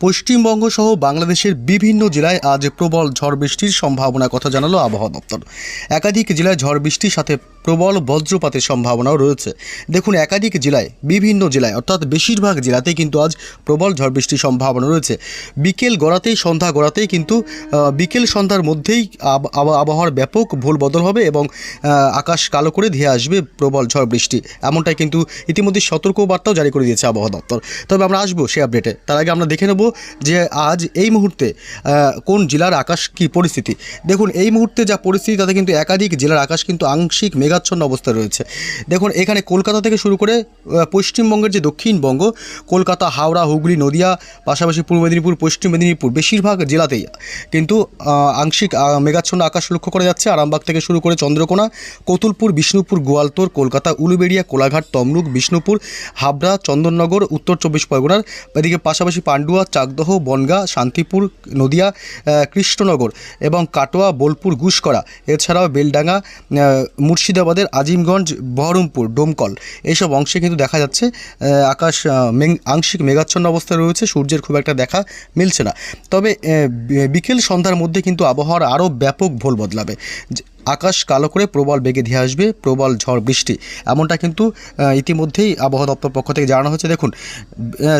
পশ্চিমবঙ্গ সহ বাংলাদেশের বিভিন্ন জেলায় আজ প্রবল ঝড় বৃষ্টির সম্ভাবনার কথা জানালো আবহাওয়া দপ্তর। একাধিক জেলায় ঝড় বৃষ্টির সাথে প্রবল বজ্রপাতের সম্ভাবনাও রয়েছে। দেখুন, একাধিক জেলায়, বিভিন্ন জেলায়, অর্থাৎ বেশিরভাগ জেলাতেই কিন্তু আজ প্রবল ঝড় বৃষ্টির সম্ভাবনা রয়েছে। বিকেল গড়াতেই, সন্ধ্যা গড়াতেই কিন্তু বিকেল সন্ধ্যার মধ্যেই আব- আব- আবহাওয়ার ব্যাপক ভুল বদল হবে এবং আকাশ কালো করে ধেয়ে আসবে প্রবল ঝড় বৃষ্টি। এমনটাই কিন্তু ইতিমধ্যে সতর্ক বার্তাও জারি করে দিয়েছে আবহাওয়া দপ্তর। তবে আমরা আসব সে আপডেটে। তার আগে আমরা দেখে নেব যে আজ এই মুহূর্তে কোন জেলার আকাশ কি পরিস্থিতি? দেখুন, এই মুহূর্তে যা পরিস্থিতি, তাতে কিন্তু একাধিক জেলার আকাশ কিন্তু আংশিক মেঘাচ্ছন্ন অবস্থায় রয়েছে। দেখুন, এখানে কলকাতা থেকে শুরু করে পশ্চিমবঙ্গের যে দক্ষিণবঙ্গ কলকাতা, হাওড়া, হুগলি, নদিয়া, পাশাপাশি পূর্ব মেদিনীপুর, পশ্চিম মেদিনীপুর, বেশিরভাগ জেলাতেই কিন্তু আংশিক মেঘাচ্ছন্ন আকাশ লক্ষ্য করা যাচ্ছে। আরামবাগ থেকে শুরু করে চন্দ্রকোনা, কতুলপুর, বিষ্ণুপুর, গোয়ালতোর, কলকাতা, উলুবেড়িয়া, কোলাঘাট, তমলুক, বিষ্ণুপুর, হাবড়া, চন্দননগর, উত্তর চব্বিশ পরগনার, এদিকে পাশাপাশি পান্ডুয়া চাকদহ, বনগাঁ, শান্তিপুর, নদিয়া কৃষ্ণনগর এবং কাটোয়া, বোলপুর গুসকরা এছাড়াও বেলডাঙ্গা মুর্শিদাবাদের আজিমগঞ্জ, বহরমপুর, ডোমকল। এইসব অংশে কিন্তু দেখা যাচ্ছে আকাশ আংশিক মেঘাচ্ছন্ন অবস্থায় রয়েছে, সূর্যের খুব একটা দেখা মিলছে না। তবে বিকেল সন্ধ্যার মধ্যে কিন্তু আবহাওয়ার আরও ব্যাপক ভোল বদলাবে আকাশ কালো করে প্রবল বেগে ধেয়ে আসবে, প্রবল ঝড় বৃষ্টি। এমনটা কিন্তু ইতিমধ্যেই আবহাওয়া দপ্তর পক্ষ থেকে জানানো হচ্ছে দেখুন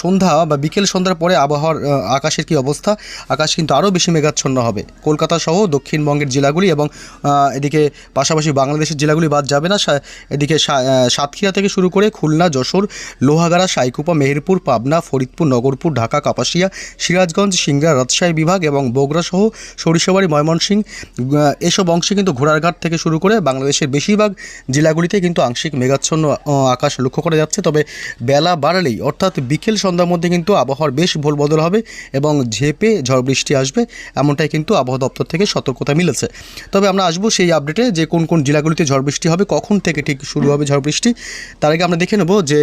সন্ধ্যা বা বিকেল সন্ধ্যার পরে আবহাওয়ার আকাশের কি অবস্থা? আকাশ কিন্তু আরও বেশি মেঘাচ্ছন্ন হবে। কলকাতা সহ দক্ষিণবঙ্গের জেলাগুলি এবং এদিকে পাশাপাশি বাংলাদেশের জেলাগুলি বাদ যাবে না। এদিকে সাতক্ষীরা থেকে শুরু করে খুলনা, যশোর, লোহাগাড়া, সাইকুপা, মেহেরপুর, পাবনা, ফরিদপুর, নগরপুর, ঢাকা, কাপাসিয়া, সিরাজগঞ্জ সিংড়া রাজশাহী বিভাগ এবং বগুড়া সহ সরিষাবাড়ি, ময়মনসিংহ এসব অংশে কিন্তু ঘোড়ারঘাট থেকে শুরু করে বাংলাদেশের বেশিরভাগ জেলাগুলিতে কিন্তু আংশিক মেঘাচ্ছন্ন আকাশ লক্ষ্য করা যাচ্ছে। তবে বেলা বাড়লেই, অর্থাৎ বিকেল সন্ধ্যার মধ্যে কিন্তু আবহাওয়ার বেশ ভুল বদল হবে এবং ঝেপে ঝড় বৃষ্টি আসবে, এমনটাই কিন্তু আবহাওয়া দপ্তর থেকে সতর্কতা মিলেছে। তবে আমরা আসব সেই আপডেটে যে কোন কোন জেলাগুলিতে ঝড় বৃষ্টি হবে, কখন থেকে ঠিক শুরু হবে ঝড় বৃষ্টি। তার আগে আমরা দেখে নেব যে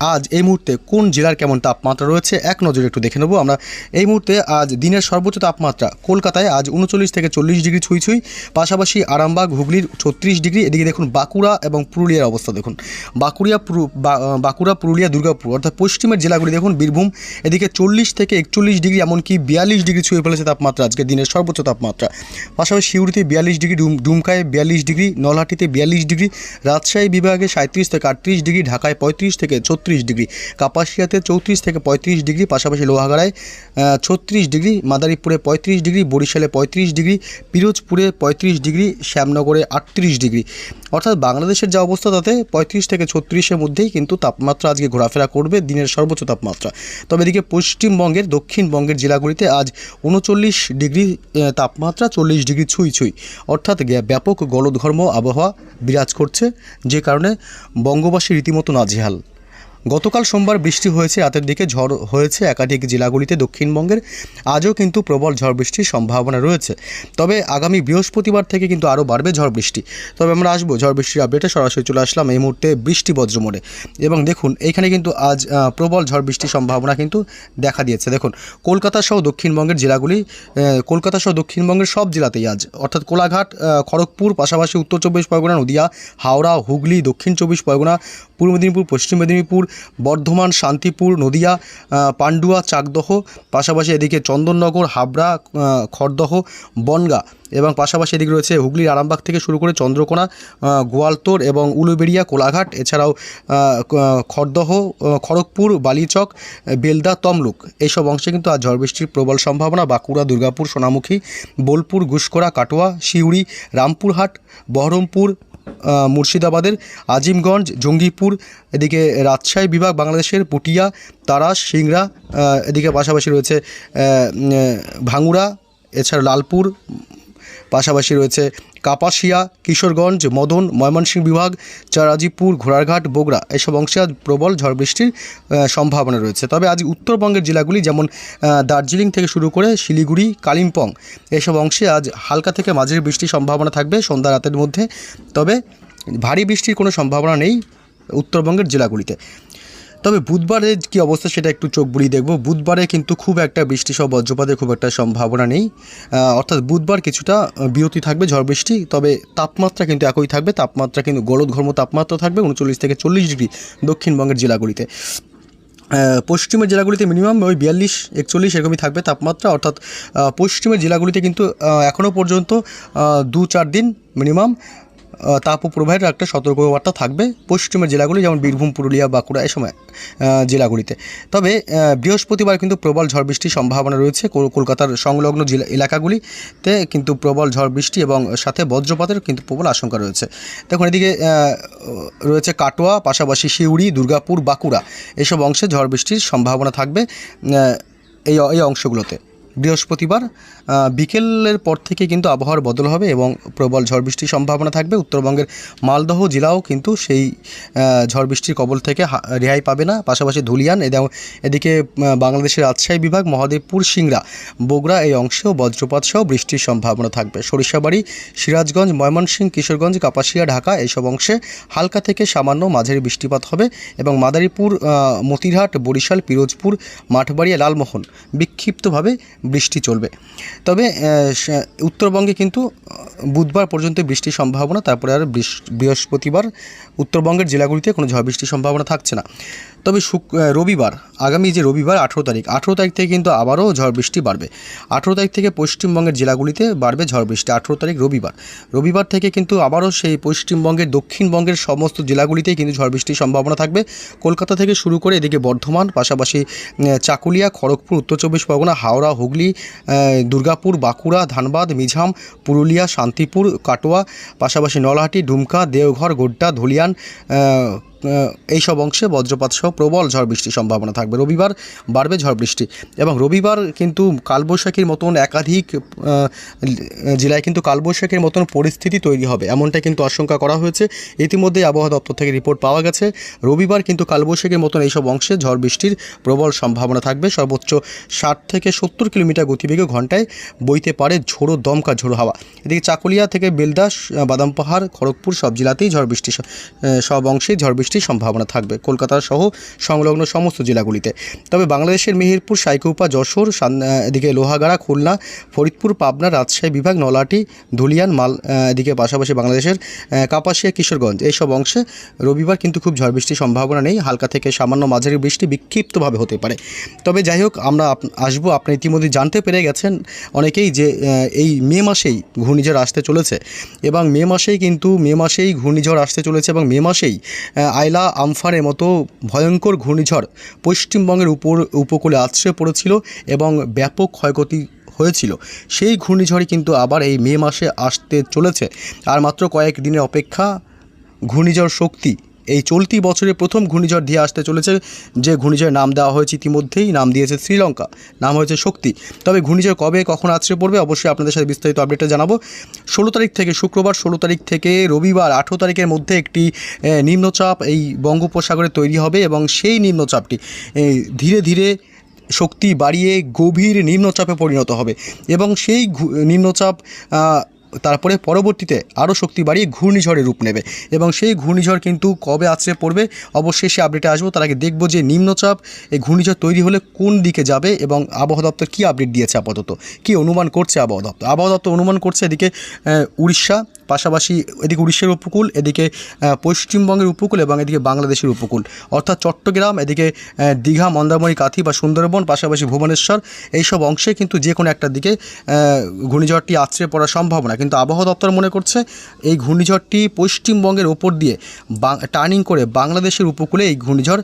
আজ এই মুহূর্তে কোন জেলার কেমন তাপমাত্রা রয়েছে? এক নজরে একটু দেখে নেব আমরা। এই মুহূর্তে আজ দিনের সর্বোচ্চ তাপমাত্রা কলকাতায় আজ উনচল্লিশ থেকে চল্লিশ ডিগ্রি ছুঁই ছুঁই, পাশাপাশি আরামবাগ, হুগলির ছত্রিশ ডিগ্রি, এদিকে দেখুন বাঁকুড়া এবং পুরুলিয়ার অবস্থা দেখুন। বাঁকুড়িয়া বাঁকুড়া, পুরুলিয়া, দুর্গাপুর, অর্থাৎ পশ্চিমের জেলাগুলি দেখুন, বীরভূম, এদিকে চল্লিশ থেকে একচল্লিশ ডিগ্রি, এমনকি বিয়াল্লিশ ডিগ্রি ছুঁয়ে ফেলেছে তাপমাত্রা আজকে দিনের সর্বোচ্চ তাপমাত্রা। পাশাপাশি সিউড়িতে বিয়াল্লিশ ডিগ্রি, ডুম, ডুমকায় বিয়াল্লিশ ডিগ্রি, নলহাটিতে বিয়াল্লিশ ডিগ্রি, রাজশাহী বিভাগে সাঁত্রিশ থেকে আটত্রিশ ডিগ্রি, ঢাকায় পঁয়ত্রিশ থেকে ছত্রিশ ডিগ্রি। কাপাসিয়াতে চৌত্রিশ থেকে পঁয়ত্রিশ ডিগ্রি, পাশাপাশি লোহাগাড়ায় ছত্রিশ ডিগ্রি, মাদারীপুরে পঁয়ত্রিশ ডিগ্রি, বরিশালে পঁয়ত্রিশ ডিগ্রি, পিরোজপুরে পঁয়ত্রিশ ডিগ্রি, শ্যামনগরে আটত্রিশ ডিগ্রি। অর্থাৎ বাংলাদেশের যা অবস্থা তাতে পঁয়ত্রিশ থেকে ছত্রিশের মধ্যেই কিন্তু তাপমাত্রা আজকে ঘোরাফেরা করবে দিনের সর্বোচ্চ তাপমাত্রা। তবে এদিকে পশ্চিমবঙ্গের, দক্ষিণবঙ্গের জেলাগুলিতে আজ উনচল্লিশ ডিগ্রি তাপমাত্রা চল্লিশ ডিগ্রি ছুঁই ছুঁই। অর্থাৎ ব্যাপক গলধর্ম আবহাওয়া বিরাজ করছে, যে কারণে বঙ্গবাসী রীতিমতো নাজেহাল। গতকাল সোমবার বৃষ্টি হয়েছে, রাতের দিকে ঝড় হয়েছে একাধিক জেলাগুলিতে, দক্ষিণবঙ্গের আজও কিন্তু প্রবল ঝড় বৃষ্টির সম্ভাবনা রয়েছে। তবে আগামী বৃহস্পতিবার থেকে কিন্তু আরও বাড়বে ঝড় বৃষ্টি। তবে আমরা আসব ঝড় বৃষ্টির আপডেটে সরাসরি চলে আসলাম এই মুহূর্তে বৃষ্টি বজ্র মোড়ে এবং দেখুন এইখানে কিন্তু আজ প্রবল ঝড় বৃষ্টির সম্ভাবনা কিন্তু দেখা দিয়েছে। দেখুন, কলকাতা সহ দক্ষিণবঙ্গের জেলাগুলি কলকাতা সহ দক্ষিণবঙ্গের সব জেলাতেই আজ, অর্থাৎ কোলাঘাট খড়গপুর, পাশাপাশি উত্তর চব্বিশ পরগনা, নদিয়া, হাওড়া, হুগলি, দক্ষিণ চব্বিশ পরগনা পূর্ব মেদিনীপুর, পশ্চিম মেদিনীপুর, বর্ধমান, শান্তিপুর, নদিয়া পান্ডুয়া, চাকদহ, পাশাপাশি এদিকে চন্দননগর, হাবড়া খড়দহ, বনগা এবং পাশাপাশি এদিকে রয়েছে হুগলির আরামবাগ থেকে শুরু করে চন্দ্রকোনা গোয়ালতোর এবং উলুবেড়িয়া, কোলাঘাট, এছাড়াও খড়দহ খড়গপুর, বালিচক বেলদা, তমলুক। এইসব অংশে কিন্তু আজ ঝড় বৃষ্টির প্রবল সম্ভাবনা। বাঁকুড়া, দুর্গাপুর, সোনামুখী, বোলপুর গুসকরা কাটোয়া শিউড়ি রামপুরহাট, বহরমপুর মুর্শিদাবাদের আজিমগঞ্জ, জঙ্গিপুর, এদিকে রাজশাহী বিভাগ, বাংলাদেশের পুটিয়া, তারাস, সিংড়া এদিকে পাশাপাশি রয়েছে ভাঙুরা এছাড়া লালপুর পাশাপাশি রয়েছে কাপাসিয়া, কিশোরগঞ্জ, মদন, ময়মনসিংহ বিভাগ, চারাজিপুর, ঘোড়ারঘাট, বগুড়া। এসব অংশে আজ প্রবল ঝড় বৃষ্টির সম্ভাবনা রয়েছে। তবে আজ উত্তরবঙ্গের জেলাগুলি যেমন দার্জিলিং থেকে শুরু করে শিলিগুড়ি, কালিম্পং, এসব অংশে আজ হালকা থেকে মাঝারি বৃষ্টির সম্ভাবনা থাকবে সন্ধ্যা রাতের মধ্যে। তবে ভারী বৃষ্টির কোনো সম্ভাবনা নেই উত্তরবঙ্গের জেলাগুলিতে। তবে বুধবারে কি অবস্থা সেটা একটু চোখ বুলিয়ে দেখব। বুধবারে কিন্তু খুব একটা বৃষ্টি সহ বজ্রপাতের খুব একটা সম্ভাবনা নেই। অর্থাৎ বুধবার কিছুটা বিরতি থাকবে ঝড় বৃষ্টি, তবে তাপমাত্রা কিন্তু একই থাকবে। তাপমাত্রা কিন্তু গলদ ঘর্ম তাপমাত্রা থাকবে উনচল্লিশ থেকে চল্লিশ ডিগ্রি দক্ষিণবঙ্গের জেলাগুলিতে। পশ্চিমের জেলাগুলিতে মিনিমাম ওই বিয়াল্লিশ, একচল্লিশ এরকমই থাকবে তাপমাত্রা। অর্থাৎ পশ্চিমের জেলাগুলিতে কিন্তু এখনও পর্যন্ত দু চার দিন মিনিমাম তাপ প্রবাহের একটা সতর্কবার্তা থাকবে পশ্চিমের জেলাগুলি, যেমন বীরভূম, পুরুলিয়া, বাঁকুড়া এই সময় জেলাগুলিতে। তবে বৃহস্পতিবার কিন্তু প্রবল ঝড় বৃষ্টির সম্ভাবনা রয়েছে কল- কলকাতার সংলগ্ন জেলা এলাকাগুলিতে কিন্তু প্রবল ঝড় বৃষ্টি এবং সাথে বজ্রপাতের কিন্তু প্রবল আশঙ্কা রয়েছে। দেখুন, এদিকে রয়েছে কাটোয়া, পাশাপাশি সিউড়ি, দুর্গাপুর, বাঁকুড়া। এসব অংশে ঝড় বৃষ্টির সম্ভাবনা থাকবে এই এই অংশগুলোতে। বৃহস্পতিবার বিকেলের পর থেকে কিন্তু আবহাওয়ার বদল হবে এবং প্রবল ঝড় বৃষ্টির সম্ভাবনা থাকবে। উত্তরবঙ্গের মালদহ জেলাও কিন্তু সেই ঝড় বৃষ্টির কবল থেকে রেহাই পাবে না। পাশাপাশি ধুলিয়ান এদে- এদিকে বাংলাদেশের রাজশাহী বিভাগ, মহাদেবপুর, সিংড়া, বগুড়া এই অংশেও বজ্রপাত সহ বৃষ্টির সম্ভাবনা থাকবে। সরিষাবাড়ি, সিরাজগঞ্জ, ময়মনসিংহ, কিশোরগঞ্জ, কাপাসিয়া, ঢাকা এইসব অংশে হালকা থেকে সামান্য মাঝারি বৃষ্টিপাত হবে এবং মাদারীপুর মতিরহাট, বরিশাল, পিরোজপুর, মাঠবাড়িয়া, লালমোহন বিক্ষিপ্তভাবে বৃষ্টি চলবে। তবে উত্তরবঙ্গে কিন্তু বুধবার পর্যন্ত বৃষ্টির সম্ভাবনা, তারপরে আর বৃহস্পতিবার উত্তরবঙ্গের জেলাগুলিতে কোনো ঝড় বৃষ্টির সম্ভাবনা থাকছে না। তবে শুক রবিবার, আগামী যে রবিবার, আঠেরো তারিখ আঠেরো তারিখ থেকে কিন্তু আবারও ঝড় বৃষ্টি বাড়বে। আঠেরো তারিখ থেকে পশ্চিমবঙ্গের জেলাগুলিতে বাড়বে ঝড় বৃষ্টি, আঠেরো তারিখ রবিবার। রবিবার থেকে কিন্তু আবারও সেই পশ্চিমবঙ্গের, দক্ষিণবঙ্গের সমস্ত জেলাগুলিতেই কিন্তু ঝড় বৃষ্টির সম্ভাবনা থাকবে। কলকাতা থেকে শুরু করে এদিকে বর্ধমান, পাশাপাশি চাকুলিয়া, খড়গপুর, উত্তর চব্বিশ পরগনা, হাওড়া, হুগলি আহ, দুর্গাপুর বাঁকুড়া ধানবাদ মিঝাম পুরুলিয়া শান্তিপুর কাটোয়া পাশাপাশি নলহাটি ডুমকা দেওঘর গোড্ডা ধুলিয়ান এইসব অংশে বজ্রপাত সহ প্রবল ঝড় বৃষ্টির সম্ভাবনা থাকবে। রবিবার বাড়বে ঝড় বৃষ্টি এবং রবিবার কিন্তু কালবৈশাখীর মতন একাধিক জেলায় কিন্তু কালবৈশাখীর মতন পরিস্থিতি তৈরি হবে। এমনটা কিন্তু আশঙ্কা করা হয়েছে। ইতিমধ্যেই আবহাওয়া দপ্তর থেকে রিপোর্ট পাওয়া গেছে। রবিবার কিন্তু কালবৈশাখীর মতন এইসব অংশে ঝড় বৃষ্টির প্রবল সম্ভাবনা থাকবে। সর্বোচ্চ ষাট থেকে সত্তর কিলোমিটার গতিবেগে ঘন্টায় বইতে পারে ঝোড়ো দমকা ঝোড়ো হাওয়া। এদিকে চাকুলিয়া থেকে বেলদাস বাদাম পাহাড়, খড়গপুর সব জেলাতেই ঝড় বৃষ্টি সব অংশেই ঝড় বৃষ্টির সম্ভাবনা থাকবে। কলকাতা সহ সংলগ্ন সমস্ত জেলাগুলিতে। তবে বাংলাদেশের মেহেরপুর, সাইকৌপা, যশোর এদিকে লোহাগাড়া, খুলনা, ফরিদপুর, পাবনা, রাজশাহী বিভাগ নলাটি ধুলিয়ান, মাল এদিকে পাশাপাশি বাংলাদেশের কাপাসিয়া, কিশোরগঞ্জ। এইসব অংশে রবিবার কিন্তু খুব ঝড় বৃষ্টির সম্ভাবনা নেই। হালকা থেকে সামান্য মাঝারি বৃষ্টি বিক্ষিপ্তভাবে হতে পারে। তবে যাই হোক, আমরা আসব। আপনি ইতিমধ্যে জানতে পেরে গেছেন অনেকেই যে এই মে মাসেই ঘূর্ণিঝড় আসতে চলেছে এবং মে মাসেই কিন্তু, মে মাসেই ঘূর্ণিঝড় আসতে চলেছে এবং মে মাসেই আইলা আমফানের মতো ভয়ঙ্কর ঘূর্ণিঝড় পশ্চিমবঙ্গের উপর, উপকূলে আছড়ে পড়েছিল এবং ব্যাপক ক্ষয়ক্ষতি হয়েছিল। সেই ঘূর্ণিঝড়ই কিন্তু আবার এই মে মাসে আসতে চলেছে। আর মাত্র কয়েক দিনের অপেক্ষা ঘূর্ণিঝড় শক্তি এই চলতি বছরে প্রথম ঘূর্ণিঝড় দিয়ে আসতে চলেছে, যে ঘূর্ণিঝড়ের নাম দেওয়া হয়েছে ইতিমধ্যেই, নাম দিয়েছে শ্রীলঙ্কা, নাম হয়েছে শক্তি। তবে ঘূর্ণিঝড় কবে, কখন আছড়ে পড়বে, অবশ্যই আপনাদের সাথে বিস্তারিত আপডেটটা জানাব। ষোলো তারিখ থেকে শুক্রবার, ষোলো তারিখ থেকে রবিবার, আঠেরো তারিখের মধ্যে একটি নিম্নচাপ এই বঙ্গোপসাগরে তৈরি হবে এবং সেই নিম্নচাপটি ধীরে ধীরে শক্তি বাড়িয়ে গভীর নিম্নচাপে পরিণত হবে। এবং সেই নিম্নচাপ তারপরে পরবর্তীতে আরও শক্তি বাড়িয়ে ঘূর্ণিঝড়ের রূপ নেবে। এবং সেই ঘূর্ণিঝড় কিন্তু কবে আছড়ে পড়বে, অবশ্যই সে আপডেটে আসব। তার আগে দেখব যে নিম্নচাপ, এই ঘূর্ণিঝড় তৈরি হলে কোন দিকে যাবে এবং আবহাওয়া দপ্তর কী আপডেট দিয়েছে আপাতত? কী অনুমান করছে আবহাওয়া দপ্তর? আবহাওয়া দপ্তর অনুমান করছে এদিকে উড়িষ্যা, পাশাপাশি এদিকে উড়িষ্যার উপকূল, এদিকে পশ্চিমবঙ্গের উপকূল এবং এদিকে বাংলাদেশের উপকূল। অর্থাৎ চট্টগ্রাম, এদিকে দীঘা, মন্দারমণি, কাথি বা সুন্দরবন, পাশাপাশি ভুবনেশ্বর, এইসব অংশে কিন্তু যে কোনো একটা দিকে ঘূর্ণিঝড়টি আছড়ে পড়ার সম্ভাবনা। কিন্তু আবহাওয়া দপ্তর মনে করছে এই ঘূর্ণিঝড়টি পশ্চিমবঙ্গের ওপর দিয়ে টার্নিং করে বাংলাদেশের উপকূলে এই ঘূর্ণিঝড়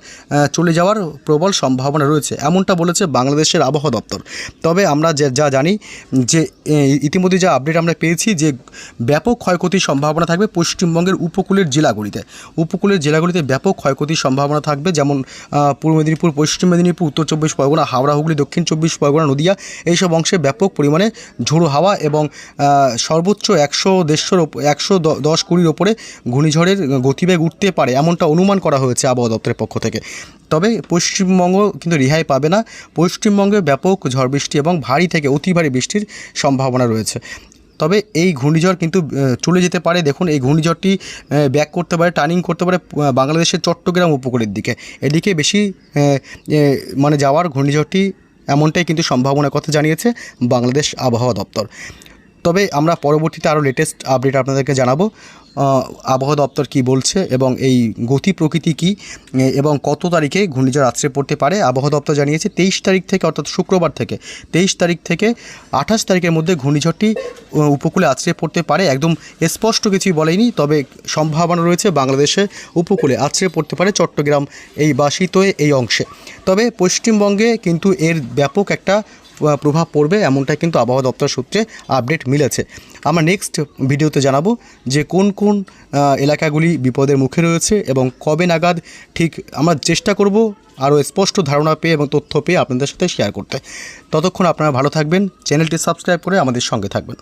চলে যাওয়ার প্রবল সম্ভাবনা রয়েছে। এমনটা বলেছে বাংলাদেশের আবহাওয়া দপ্তর। তবে আমরা যে যা জানি যে ইতিমধ্যে যা আপডেট আমরা পেয়েছি যে ব্যাপক ক্ষয়ক্ষতির সম্ভাবনা থাকবে পশ্চিমবঙ্গের উপকূলের জেলাগুলিতে। উপকূলের জেলাগুলিতে ব্যাপক ক্ষয়ক্ষতির সম্ভাবনা থাকবে যেমন পূর্ব মেদিনীপুর পশ্চিম মেদিনীপুর উত্তর চব্বিশ পরগনা হাওড়া হুগলি দক্ষিণ চব্বিশ পরগনা নদিয়া এইসব অংশে ব্যাপক পরিমাণে ঝোড়ো হাওয়া এবং আহ, সর্বোচ্চ একশো দেড়শোর একশো দশ কুড়ির ওপরে ঘূর্ণিঝড়ের গতিবেগ উঠতে পারে এমনটা অনুমান করা হয়েছে আবহাওয়া দপ্তরের পক্ষ থেকে। তবে পশ্চিমবঙ্গ কিন্তু রেহাই পাবে না। পশ্চিমবঙ্গে ব্যাপক ঝড় বৃষ্টি এবং ভারী থেকে অতি ভারী বৃষ্টির সম্ভাবনা রয়েছে। তবে এই ঘূর্ণিঝড় কিন্তু চলে যেতে পারে। দেখুন, এই ঘূর্ণিঝড়টি ব্যাক করতে পারে, টার্নিং করতে পারে বাংলাদেশের চট্টগ্রাম উপকূলের দিকে। এদিকে বেশি মানে যাওয়ার ঘূর্ণিঝড়টি এমনটাই কিন্তু সম্ভাবনার কথা জানিয়েছে বাংলাদেশ আবহাওয়া দপ্তর। তবে আমরা পরবর্তীতে আরও লেটেস্ট আপডেট আপনাদেরকে জানাব আবহাওয়া দপ্তর কি বলছে এবং এই গতি প্রকৃতি কি এবং কত তারিখে ঘূর্ণিঝড় আছড়ে পড়তে পারে, আবহাওয়া দপ্তর জানিয়েছে তেইশ তারিখ থেকে, অর্থাৎ শুক্রবার থেকে, তেইশ তারিখ থেকে আঠাশ তারিখের মধ্যে ঘূর্ণিঝড়টি উপকূলে আছড়ে পড়তে পারে, একদম স্পষ্ট কিছুই বলেনি, তবে সম্ভাবনা রয়েছে বাংলাদেশে উপকূলে আছড়ে পড়তে পারে চট্টগ্রাম এই বা শীতয়ে এই অংশে। তবে পশ্চিমবঙ্গে কিন্তু এর ব্যাপক একটা প্রভাব পড়বে, এমনটাই কিন্তু আবহাওয়া দপ্তর সূত্রে আপডেট মিলেছে। আমরা নেক্সট ভিডিওতে জানাব যে কোন কোন এলাকাগুলি বিপদের মুখে রয়েছে এবং কবে নাগাদ ঠিক আমরা চেষ্টা করব আরও স্পষ্ট ধারণা পেয়ে এবং তথ্য পেয়ে আপনাদের সাথে শেয়ার করতে। ততক্ষণ আপনারা ভালো থাকবেন চ্যানেলটি সাবস্ক্রাইব করে আমাদের সঙ্গে থাকবেন।